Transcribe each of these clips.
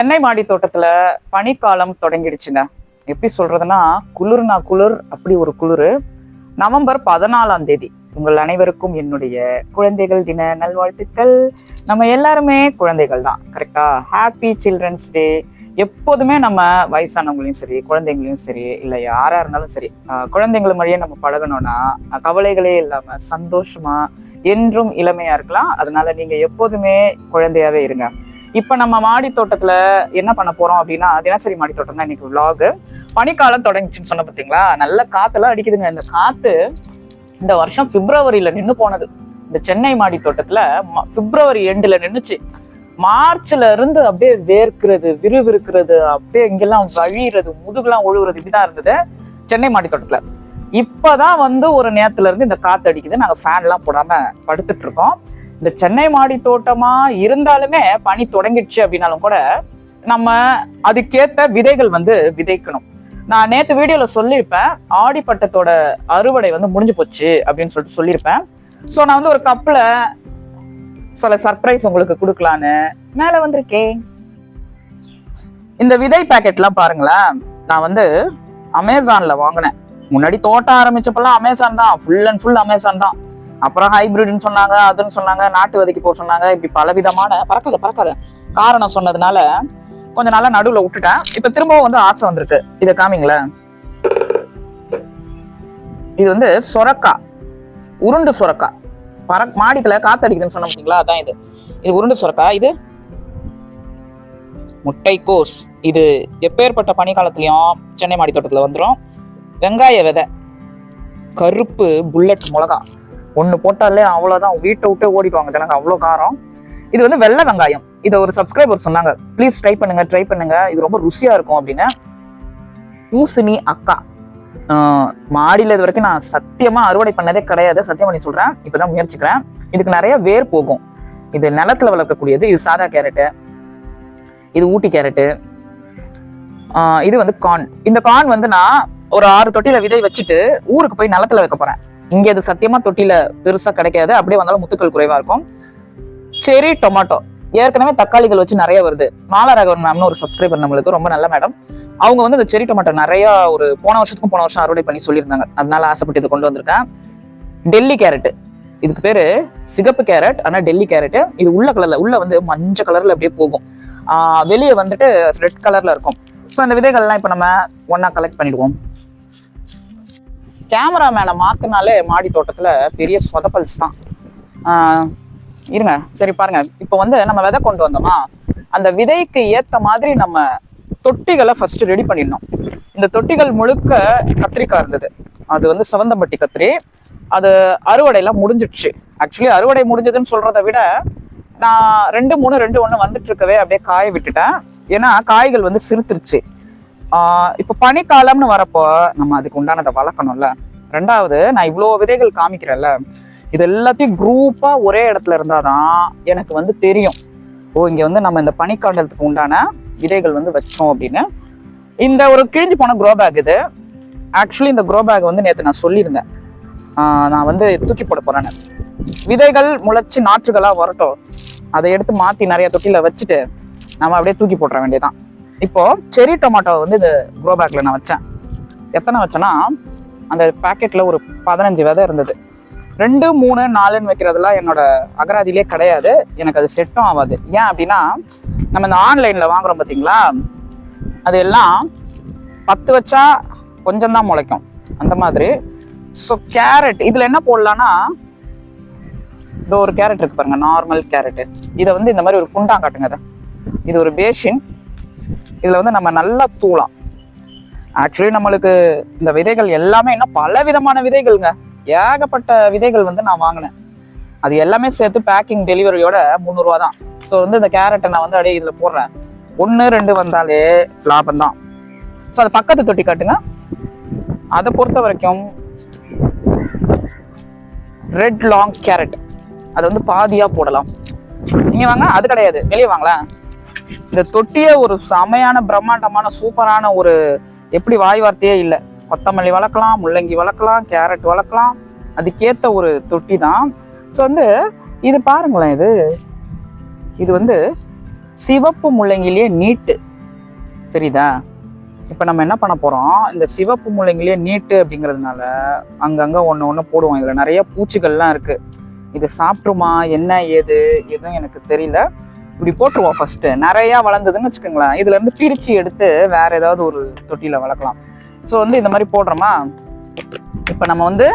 சென்னை மாடி தோட்டத்துல பனிக்காலம் தொடங்கிடுச்சுங்க. எப்படி சொல்றதுன்னா குளிர்னா குளிர் அப்படி ஒரு குளிர். நவம்பர் பதினாலாம் தேதி. உங்கள் அனைவருக்கும் என்னுடைய குழந்தைகள் தின நல்வாழ்த்துக்கள். நம்ம எல்லாருமே குழந்தைகள் தான் கரெக்டா ஹாப்பி சில்ட்ரன்ஸ் டே எப்போதுமே நம்ம வயசானவங்களையும் சரி குழந்தைங்களையும் சரி இல்லை யாரா இருந்தாலும் சரி குழந்தைங்கள மாதிரியே நம்ம பழகணும்னா கவலைகளே இல்லாம சந்தோஷமா என்றும் இளமையா இருக்கலாம். அதனால நீங்க எப்போதுமே குழந்தையாவே இருங்க. இப்ப நம்ம மாடி தோட்டத்துல என்ன பண்ண போறோம் அப்படின்னா தினசரி மாடி தோட்டம் தான் இன்னைக்கு விலாகு பனிக்காலம் தொடங்கிச்சுன்னு சொன்ன பார்த்தீங்களா நல்ல காத்தெல்லாம் அடிக்குதுங்க. இந்த காத்து இந்த வருஷம் பிப்ரவரியில நின்னு போனது. இந்த சென்னை மாடி தோட்டத்துல ம- பிப்ரவரி எண்டில் நின்னுச்சு. மார்ச்ல இருந்து அப்படியே வேர்க்கிறது விறுவிறுக்கிறது அப்படியே இங்கெல்லாம் வழியிறது முதுகுலாம் ஒழுகுறது இப்படிதான் இருந்தது சென்னை மாடி தோட்டத்துல இப்பதான் வந்து ஒரு நேரத்துல இருந்து இந்த காத்து அடிக்குது. நாங்க ஃபேன் எல்லாம் போடாம படுத்துட்டு இருக்கோம். இந்த சென்னை மாடி தோட்டமா இருந்தாலுமே பனி தொடங்கிடுச்சு அப்படின்னாலும் கூட நம்ம அதுக்கேத்த விதைகள் வந்து விதைக்கணும். நான் நேத்து வீடியோல சொல்லியிருப்பேன் ஆடிப்பட்டத்தோட அறுவடை வந்து முடிஞ்சு போச்சு அப்படின்னு சொல்லிட்டு சொல்லியிருப்பேன். ஸோ நான் வந்து ஒரு கப்பில் சில சர்ப்ரைஸ் உங்களுக்கு கொடுக்கலான்னு மேலே வந்திருக்கேன் இந்த விதை பேக்கெட்லாம் பாருங்களேன் நான் வந்து அமேசான்ல வாங்கினேன். முன்னாடி தோட்டம் ஆரம்பிச்சப்பெல்லாம் அமேசான் தான் ஃபுல் அண்ட் ஃபுல் அமேசான் தான். அப்புறம் ஹைபிரிட்னு சொன்னாங்க அதுன்னு சொன்னாங்க நாட்டு விதைக்கு போக சொன்னாங்க. இப்படி பலவிதமான பறக்காத பறக்காத. காரணம் சொன்னதுனால கொஞ்ச நாளா நடுவுல விட்டுட்டேன். இப்ப திரும்பவும் வந்து ஆசை வந்திருக்கு. இதை காமிங்களேன் இது வந்து சொரக்கா உருண்டு சொரக்கா பற மாடிக்குள்ள காத்தடிக்குதுன்னு சொன்ன பார்த்தீங்களா அதான் இது. இது உருண்டு சொரக்கா இது முட்டைக்கோஸ். இது எப்பேற்பட்ட பனிக்காலத்துலயும் சென்னை மாடி தோட்டத்துல வந்துடும் வெங்காய விதை. கருப்பு புல்லட் மிளகா ஒன்று போட்டாலே அவ்வளோதான் வீட்டை விட்டே ஓடிடுவாங்க ஜனங்க அவ்வளோ காரம். இது வந்து வெள்ளை வெங்காயம். இதை ஒரு சப்ஸ்கிரைபர் சொன்னாங்க. ப்ளீஸ் ட்ரை பண்ணுங்க ட்ரை பண்ணுங்க. இது ரொம்ப ருசியாக இருக்கும் அப்படின்னு. பூசணி அக்கா. மாடியில் இது வரைக்கும் நான் சத்தியமாக அறுவடை பண்ணதே கிடையாது. சத்தியம் பண்ணி சொல்லுறேன் இப்போ தான் முயற்சிக்கிறேன். இதுக்கு நிறைய வேர் போகும். இது நிலத்தில் வளர்க்கக்கூடியது. இது சாதா கேரட்டு. இது ஊட்டி கேரட்டு. இது வந்து கார்ன் இந்த கார்ன் வந்து நான் ஒரு ஆறு தொட்டியில் விதை வச்சுட்டு ஊருக்கு போய் நிலத்துல வைக்க போகிறேன் இங்கே அது சத்தியமாக தொட்டியில் பெருசாக கிடைக்காது. அப்படியே வந்தாலும் முத்துக்கள் குறைவாக இருக்கும். செரி டொமாட்டோ ஏற்கனவே தக்காளிகள் வச்சு நிறைய வருது. மாலராகவன் மேம்னு ஒரு சப்ஸ்கிரைபர் நம்மளுக்கு ரொம்ப நல்ல மேடம் அவங்க வந்து இந்த செரி டொமாட்டோ நிறைய ஒரு போன வருஷத்துக்கும் போன வருஷம் அறுவடை பண்ணி சொல்லியிருந்தாங்க. அதனால ஆசைப்பட்டு இதை கொண்டு வந்திருக்கேன். டெல்லி கேரட்டு இதுக்கு பேரு சிகப்பு கேரட் ஆனால் டெல்லி கேரட்டு இது உள்ள கலர்ல உள்ள வந்து மஞ்சள் கலர்ல அப்படியே போகும். வெளியே வந்துட்டு ரெட் கலர்ல இருக்கும். ஸோ அந்த விதைகள்லாம் இப்போ நம்ம ஒன்றா கலெக்ட் பண்ணிடுவோம். கேமராமேனை மாற்றினாலே மாடி தோட்டத்தில் பெரிய சொதப்பல்ஸ் தான். இருங்க. சரி பாருங்க. இப்போ வந்து நம்ம விதை கொண்டு வந்தோமா? அந்த விதைக்கு ஏற்ற மாதிரி நம்ம தொட்டிகளை ஃபர்ஸ்ட் ரெடி பண்ணிடணும். இந்த தொட்டிகள் முழுக்க கத்திரிக்காய் இருந்தது. அது வந்து சிவந்தம்பட்டி கத்திரி. அது அறுவடையெல்லாம் முடிஞ்சிடுச்சு. ஆக்சுவலி அறுவடை முடிஞ்சதுன்னு சொல்கிறத விட நான் ரெண்டு மூணு ரெண்டு ஒன்று வந்துட்டு இருக்கவே அப்படியே காய விட்டுட்டேன். ஏன்னா காய்கள் வந்து சிறுத்துருச்சு. இப்போ பனிக்காலம்னு வரப்போ நம்ம அதுக்கு உண்டானதை வளர்க்கணும்ல. ரெண்டாவது நான் இவ்வளோ விதைகள் காமிக்கிறேன்ல. இது எல்லாத்தையும் குரூப்பாக ஒரே இடத்துல இருந்தால் தான் எனக்கு வந்து தெரியும். ஓ இங்கே வந்து நம்ம இந்த பனிக்காண்டத்துக்கு உண்டான விதைகள் வந்து வச்சோம் அப்படின்னு. இந்த ஒரு கிழிஞ்சு போன க்ரோ பேக் இது. ஆக்சுவலி இந்த க்ரோ பேக் வந்து நேற்று நான் சொல்லியிருந்தேன். நான் வந்து தூக்கி போட போகிறேன்னு விதைகள் முளைச்சி நாற்றுகளாக வரட்டும். அதை எடுத்து மாற்றி நிறைய தொட்டியில் வச்சுட்டு நம்ம அப்படியே தூக்கி போட்டுற வேண்டியதான் இப்போ செரி டொமேட்டோ வந்து இந்த க்ரோ பேக்ல நான் வச்சேன். எத்தனை வச்சேன்னா அந்த பாக்கெட்ல ஒரு பதினஞ்சு விதை இருந்தது. ரெண்டு மூணு நாலுன்னு வைக்கிறதெல்லாம் என்னோட அகராதியிலே கிடையாது. எனக்கு அது செட்டும் ஆகாது. ஏன் அப்படின்னா நம்ம இந்த ஆன்லைன்ல வாங்குறோம் பார்த்தீங்களா அது எல்லாம் பத்து வச்சா கொஞ்சம் தான் முளைக்கும். அந்த மாதிரி. ஸோ கேரட் இதில் என்ன போடலான்னா இது ஒரு கேரட் இருக்கு பாருங்க நார்மல் கேரட்டு இதை வந்து இந்த மாதிரி ஒரு குண்டாங்காட்டுங்க இதை. இது ஒரு பேஷின் இதில் வந்து நம்ம நல்லா தூளாம் ஆக்சுவலி நம்மளுக்கு இந்த விதைகள் எல்லாமே இன்னும் பல விதமான விதைகள்ங்க. ஏகப்பட்ட விதைகள் வந்து நான் வாங்கினேன். அது எல்லாமே சேர்த்து பேக்கிங் டெலிவரியோட முந்நூறுரூவா தான். ஸோ வந்து இந்த கேரட்டை நான் வந்து அப்படியே இதில் போடுறேன். ஒன்று ரெண்டு வந்தாலே லாபம் தான் ஸோ அது பக்கத்து தொட்டி காட்டுங்க. அதை பொறுத்த வரைக்கும் ரெட் லாங் கேரட் அது வந்து பாதியாக போடலாம். நீங்கள் வாங்க அது கிடையாது. வெளியே வாங்களேன். இந்த தொட்டியே ஒரு செமையான பிரம்மாண்டமான சூப்பரான ஒரு எப்படி வாய் வார்த்தையே இல்லை. கொத்தமல்லி வளர்க்கலாம் முள்ளங்கி வளர்க்கலாம் கேரட் வளர்க்கலாம். அதுக்கேற்ற ஒரு தொட்டி தான். ஸோ வந்து இது பாருங்களேன் இது. இது வந்து சிவப்பு முள்ளங்கிலேயே நீட்டு. தெரியுதா? இப்போ நம்ம என்ன பண்ண போகிறோம் இந்த சிவப்பு முள்ளங்கிலேயே நீட்டு அப்படிங்கிறதுனால அங்கங்கே ஒன்று ஒன்று போடுவோம். இதில் நிறைய பூச்சிகள்லாம் இருக்குது இது சாப்பிட்ருமா என்ன ஏது? எதுவும் எனக்கு தெரியல. இப்படி போட்டுருவோம் ஃபஸ்ட்டு நிறையா வளர்ந்ததுன்னு வச்சுக்கோங்களேன். இதுலேருந்து பிரித்து எடுத்து வேறு ஏதாவது ஒரு தொட்டியில் வளர்க்கலாம். ஸோ வந்து இந்த மாதிரி போடுறோமா? இப்போ நம்ம வந்து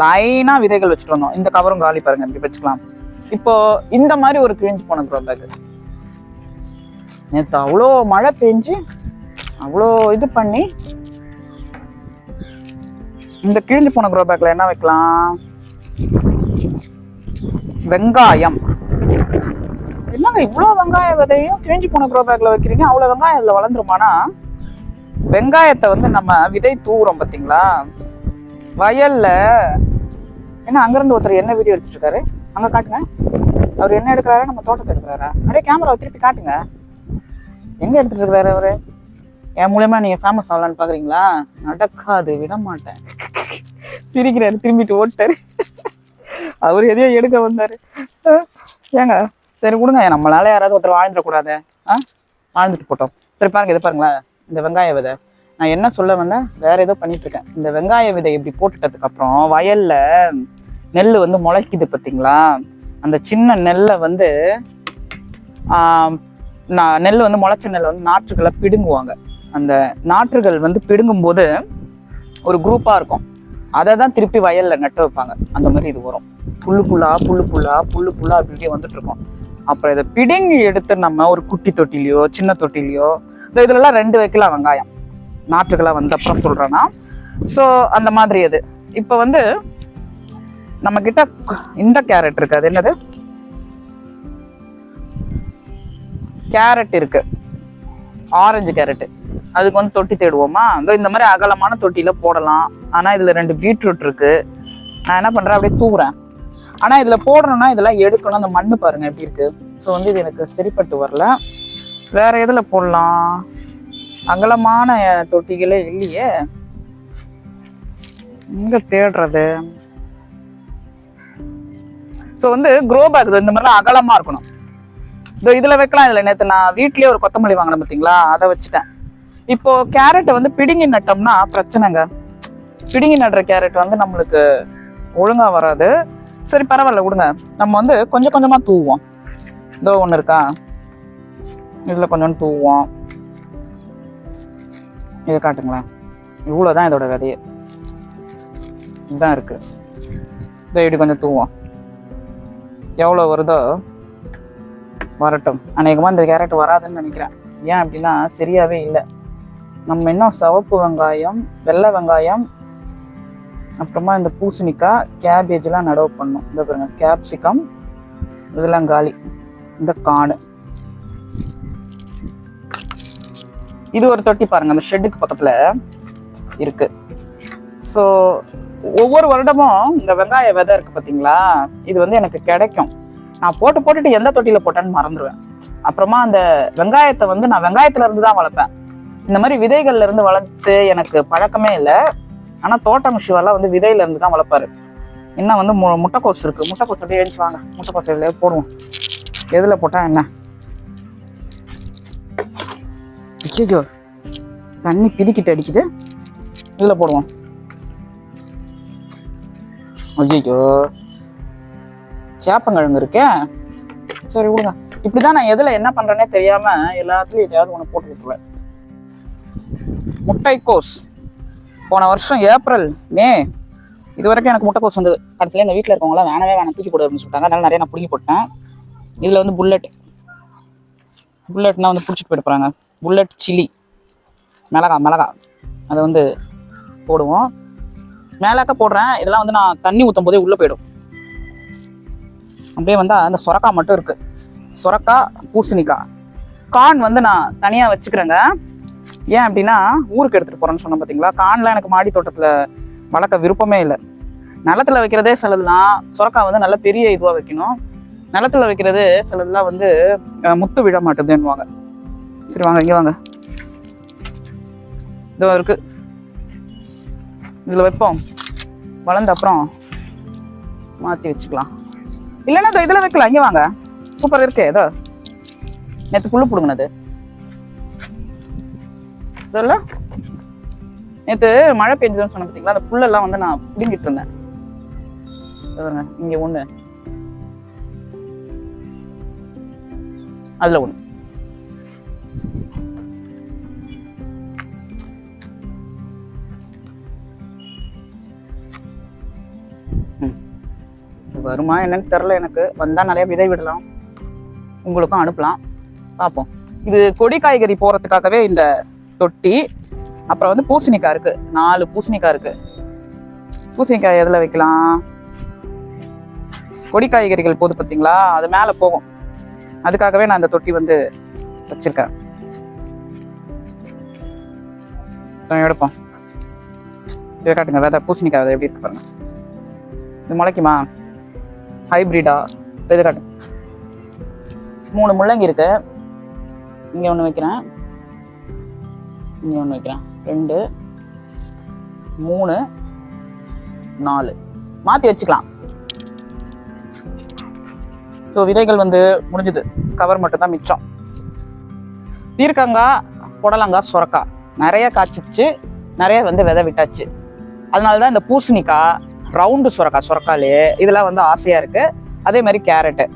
லைனாக விதைகள் வச்சுட்டு வந்தோம். இந்த கவரும் காலி பாருங்க. இப்படி வச்சுக்கலாம். இப்போது இந்த மாதிரி ஒரு கிழிஞ்சு போன க்ரோ பேக் நேற்று அவ்வளோ மழை பெஞ்சு அவ்வளோ இது பண்ணி இந்த கிழிஞ்சு போன க்ரோ பேக்கில் என்ன வைக்கலாம்? வெங்காயம். என்னங்க இவ்வளோ வெங்காய விதையும் கிழிஞ்சு போன க்ரோ பேக்கில் வைக்கிறீங்க? அவ்வளோ வெங்காயம் இதில் வளர்ந்துருமானா வெங்காயத்தை வந்து நம்ம விதை தூவுறோம் பார்த்தீங்களா வயலில் ஏன்னா அங்கேருந்து ஒருத்தர் என்ன வீடியோ எடுத்துட்டு இருக்காரு அங்கே காட்டுங்க. அவர் என்ன எடுக்கிறாரா? நம்ம தோட்டத்தை எடுக்கிறாரா? அப்படியே கேமராவை திருப்பி காட்டுங்க. எங்கே எடுத்துட்டு இருக்கிறாரு அவர்? என் மூலயமா நீங்கள் ஃபேமஸ் ஆகலான்னு பார்க்குறீங்களா நடக்காது விட மாட்டேன் சிரிக்கிறாரு திரும்பிட்டு ஓட்டாரு அவர் எதையோ எடுக்க வந்தார். ஏங்க சரி கொடுங்க நம்மளால யாராவது ஒருத்தர் வாழ்ந்துடக்கூடாது. ஆ? வாழ்ந்துட்டு போட்டோம். சரி பாருங்க இது பாருங்களேன் இந்த வெங்காய விதை. நான் என்ன சொல்ல வந்தேன்? வேற ஏதோ பண்ணிட்டு இருக்கேன். இந்த வெங்காய விதை இப்படி போட்டுட்டதுக்கு அப்புறம் வயல்ல நெல் வந்து முளைக்குது பார்த்தீங்களா அந்த சின்ன நெல்லை வந்து நான் நெல் வந்து முளைச்ச நெல் வந்து நாற்றுகளை பிடுங்குவாங்க. அந்த நாற்றுகள் வந்து பிடுங்கும்போது ஒரு குரூப்பாக இருக்கும். அதை தான் திருப்பி வயலில் நட்டு வைப்பாங்க. அந்த மாதிரி இது வரும். புல்லு புல்லா புல்லு புல்லா புல்லு புல்லா அப்படி இப்படியே வந்துட்டு இருக்கும். அப்புறம் இதை பிடுங்கி எடுத்து நம்ம ஒரு குட்டி தொட்டிலையோ சின்ன தொட்டிலையோ இந்த இதுலலாம் ரெண்டு வைக்கலாம் வெங்காயம். நாற்றுக்கெல்லாம் வந்த அப்புறம் சொல்கிறேன்னா ஸோ அந்த மாதிரி அது இப்போ வந்து நம்ம கிட்ட இந்த கேரட் இருக்கு. அது என்னது? கேரட் இருக்கு. ஆரஞ்சு கேரட்டு அதுக்கு வந்து தொட்டி தேடுவோமா? இதோ இந்த மாதிரி அகலமான தொட்டியில போடலாம். ஆனா இதுல ரெண்டு பீட்ரூட் இருக்கு. நான் என்ன பண்றேன்? அப்படியே தூக்குறேன் ஆனால் இதில் போடணும்னா இதெல்லாம் எடுக்கணும். அந்த மண்ணு பாருங்க எப்படி இருக்கு. ஸோ வந்து இது எனக்கு சரிப்பட்டு வரல. வேறு எதில் போடலாம்? அகலமான தொட்டிகளே இல்லையே. இங்கே தேடுறது? ஸோ வந்து க்ரோ பேக் இந்த மாதிரிலாம் அகலமாக இருக்கணும். இதோ இதில் வைக்கலாம். இதில் நேற்று நான் வீட்லேயே ஒரு கொத்தமல்லி வாங்கினேன் பார்த்தீங்களா அதை வச்சுட்டேன். இப்போ கேரட்டை வந்து பிடுங்கி நட்டோம்னா பிரச்சனைங்க. பிடுங்கி நடுற கேரட் வந்து நம்மளுக்கு ஒழுங்காக வராது. சரி பரவாயில்ல விடுங்க. நம்ம வந்து கொஞ்சம் கொஞ்சமாக தூவோம் இதோ ஒன்று இருக்கா? இதில் கொஞ்சம் தூவோம் இதை காட்டுங்களேன் இவ்வளோதான் இதோட விதையே. இதுதான் இருக்கு. இதை இப்படி கொஞ்சம் தூவோம் எவ்வளோ வருதோ வரட்டும். அநேகமாக இந்த கேரட் வராதுன்னு நினைக்கிறேன். ஏன் அப்படின்னா சரியாவே இல்லை. நம்ம இன்னும் சிவப்பு வெங்காயம் வெள்ளை வெங்காயம் அப்புறமா இந்த பூசணிக்காய் கேபேஜ்லாம் நடவு பண்ணணும் இந்த பாருங்க கேப்சிகம் இதெல்லாம் காலி இந்த காணு இது ஒரு தொட்டி பாருங்க அந்த ஷெட்டுக்கு பக்கத்துல இருக்கு. ஸோ ஒவ்வொரு வருடமும் இந்த வெங்காய விதை இருக்கு பார்த்தீங்களா இது வந்து எனக்கு கிடைக்கும். நான் போட்டு போட்டுட்டு எந்த தொட்டியில் போட்டேன்னு மறந்துடுவேன் அப்புறமா அந்த வெங்காயத்தை வந்து நான் வெங்காயத்துல இருந்து தான் வளர்ப்பேன். இந்த மாதிரி விதைகள்ல இருந்து வளர்த்து எனக்கு பழக்கமே இல்லை. ஆனால் தோட்டம் சிவெல்லாம் வந்து விதையிலேருந்து தான் வளர்ப்பாரு. இன்னும் வந்து மு முட்டைக்கோஸ் இருக்குது முட்டைக்கோஸ் அப்படியே எழுந்து வாங்க. முட்டைக்கோஸ் இதுல போடுவோம். எதில் போட்டால் என்ன? ஐயோ தண்ணி பிதிக்கிட்டு அடிக்குது. இதில் போடுவோம். ஐயோ சேப்பங்கிழங்கு இருக்கே. சரி விடுங்க. இப்படிதான் நான் எதில் என்ன பண்ணுறேன்னே தெரியாமல் எல்லாத்துலேயும் எதையாவது ஒன்று போட்டு விட்டுருவேன் முட்டைக்கோஸ். போன வருஷம் ஏப்ரல் மே இது வரைக்கும் எனக்கு முட்டைக்கோஸ் வந்தது. கடைசியில் எங்கள் வீட்டில் இருக்கவங்களாம் வேணவே வேணாம் தூக்கி போடுறதுன்னு சொல்லிட்டாங்க. அதனால் நிறைய நான் பிடிக்கி போட்டேன். இதில் வந்து புல்லட். புல்லட்னா வந்து பிடிச்சிட்டு போயிட்டு போகிறாங்க புல்லட் சில்லி. மிளகா மிளகா. அதை வந்து போடுவோம். மேலாக்க போடுறேன். இதெல்லாம் வந்து நான் தண்ணி ஊற்றும் போதே உள்ளே போயிடும். அப்படியே வந்தால் அந்த சொரக்காய் மட்டும் இருக்குது சொரக்காய் பூசணிக்காய். கார்ன் வந்து நான் தனியாக வச்சுக்கிறேங்க. ஏன் அப்படின்னா ஊருக்கு எடுத்துகிட்டு போகிறேன்னு சொன்னேன் பார்த்தீங்களா கார்ன்லாம் எனக்கு மாடி தோட்டத்தில் வளர்க்க விருப்பமே இல்லை. நிலத்துல வைக்கிறதே சிலதுலாம் சுரக்காய் வந்து நல்ல பெரிய இதுவாக வைக்கணும். நிலத்துல வைக்கிறது சிலதுலாம் வந்து முத்து விழ மாட்டுதுன்னுவாங்க. சரி வாங்க இங்கே வாங்க. இதோ இருக்குது இதில் வைப்போம். வளர்ந்த அப்புறம் மாற்றி வச்சுக்கலாம். இல்லைன்னா இதில் வைக்கலாம். இங்கே வாங்க. சூப்பர் இருக்கே ஏதோ நேற்று புல்லு பிடுங்கினது. இதெல்லாம் நேற்று மழை பெஞ்சதுன்னு சொன்ன பார்த்தீங்களா அந்த புல்லெல்லாம் வந்து நான் பிடுங்கிட்டு இருந்தேன். இங்கே ஒன்று இங்க ஒன்று அதுல வருமா என்னன்னு தெரில எனக்கு. வந்தா நிறைய விதை விடலாம். உங்களுக்கும் அனுப்பலாம். பார்ப்போம். இது கொடி காய்கறி போறதுக்காகவே இந்த தொட்டி அப்புறம் வந்து பூசணிக்காய் இருக்கு. நாலு பூசணிக்காய் இருக்கு. பூசணிக்காய் எதில் வைக்கலாம்? கொடி காய்கறிகள் போது பார்த்தீங்களா அது மேலே போகும். அதுக்காகவே நான் இந்த தொட்டி வந்து வச்சிருக்கேன். எடுப்போம். இதை காட்டுங்க விதை பூசணிக்காய் விதை எப்படி இருக்கு பாருங்க. இது முளைக்குமா? ஹைப்ரிடா இதை காட்டுங்க மூணு முள்ளங்கி இருக்கு. இங்கே ஒன்று வைக்கிறேன். இங்கே ஒன்று வைக்கிறேன். ரெண்டு மூணு நாலு. மாற்றி வச்சுக்கலாம். ஸோ விதைகள் வந்து முடிஞ்சுது. கவர் மட்டும் தான் மிச்சம். பீர்க்கங்காய் புடலங்காய் சுரக்காய். நிறைய காய்ச்சிச்சு நிறைய வந்து விதை விட்டாச்சு. அதனால தான் இந்த பூசணிக்காய் ரவுண்டு சுரக்காய் சுரக்காலே இதெல்லாம் வந்து ஆசையாக இருக்குது அதே மாதிரி கேரட்டு.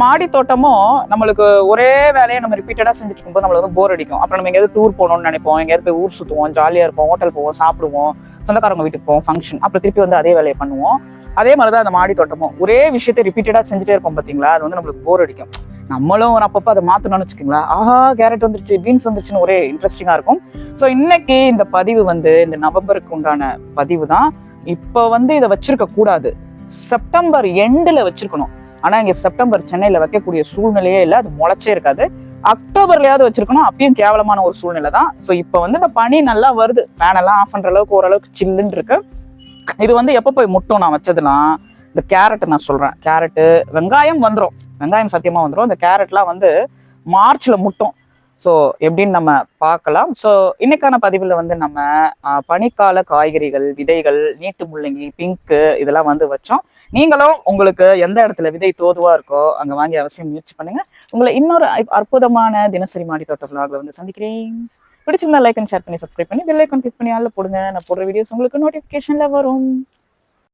மாடி தோட்டமும் நம்மளுக்கு ஒரே வேலையை நம்ம ரிப்பீட்டடாக செஞ்சுட்டு இருக்கும்போது நம்மளுக்கு வந்து போர் அடிக்கும். அப்புறம் நம்ம எங்கேயாவது டூர் போகணும்னு நினைப்போம். எங்கேயாவது போய் ஊர் சுற்றுவோம் ஜாலியாக இருப்போம் ஹோட்டல் போவோம் சாப்பிடுவோம். சொந்தக்காரங்க வீட்டுக்கு போவோம் ஃபங்க்ஷன் அப்புறம் திருப்பி வந்து அதே வேலையை பண்ணுவோம். அதே மாதிரி தான் அந்த மாடி தோட்டமும். ஒரே விஷயத்தை ரிப்பீட்டடாக செஞ்சுட்டே இருப்போம் பார்த்தீங்களா அது வந்து நம்மளுக்கு போர் அடிக்கும். நம்மளும் ஒரு அப்பப்போ அதை மாற்றணும்னு வச்சுக்கோங்களா ஆஹா கேரட் வந்துருச்சு பீன்ஸ் வந்துருச்சுன்னு ஒரே இன்ட்ரெஸ்டிங்காக இருக்கும். ஸோ இன்னைக்கு இந்த பதிவு வந்து இந்த நவம்பருக்கு உண்டான பதிவு தான் இப்போ வந்து இதை வச்சிருக்க கூடாது செப்டம்பர் எண்டில் வச்சிருக்கணும். ஆனால் இங்கே செப்டம்பர் சென்னையில் வைக்கக்கூடிய சூழ்நிலையே இல்லை. அது முளைச்சே இருக்காது. அக்டோபர்லையாவது வச்சிருக்கணும். அப்பயும் கேவலமான ஒரு சூழ்நிலை தான். ஸோ இப்போ வந்து இந்த பனி நல்லா வருது. ஃபேன் ஆஃப் பண்ணுற அளவுக்கு ஓரளவுக்கு சில்லுன்னு இருக்கு. இது வந்து எப்போ போய் முட்டும் நான் வச்சதுலாம் இந்த கேரட் நான் சொல்கிறேன் கேரட்டு வெங்காயம் வந்துடும் வெங்காயம் சத்தியமாக வந்துடும் இந்த கேரட்லாம் வந்து மார்ச்சில் முட்டும். ஸோ எப்படின்னு நம்ம பார்க்கலாம். ஸோ இன்னைக்கான பதிவில் வந்து நம்ம பனிக்கால காய்கறிகள் விதைகள் நீட்டு முள்ளங்கி பிங்க்கு இதெல்லாம் வந்து வச்சோம். நீங்களும் உங்களுக்கு எந்த இடத்துல விதை தோதுவா இருக்கோ அங்கே வாங்கி அவசியம் முயற்சி பண்ணுங்க. உங்களை இன்னொரு அற்புதமான தினசரி மாடி தோட்ட விளாகில் வந்து சந்திக்கிறேன். பிடிச்சிருந்தா லைக் அண்ட் ஷேர் பண்ணி சப்ஸ்கிரைப் பண்ணி பெல் ஐக்கன் கிளிக் பண்ணி ஆள்ல போடுங்க. நான் போடுற வீடியோஸ் உங்களுக்கு நோட்டிஃபிகேஷனில் வரும்.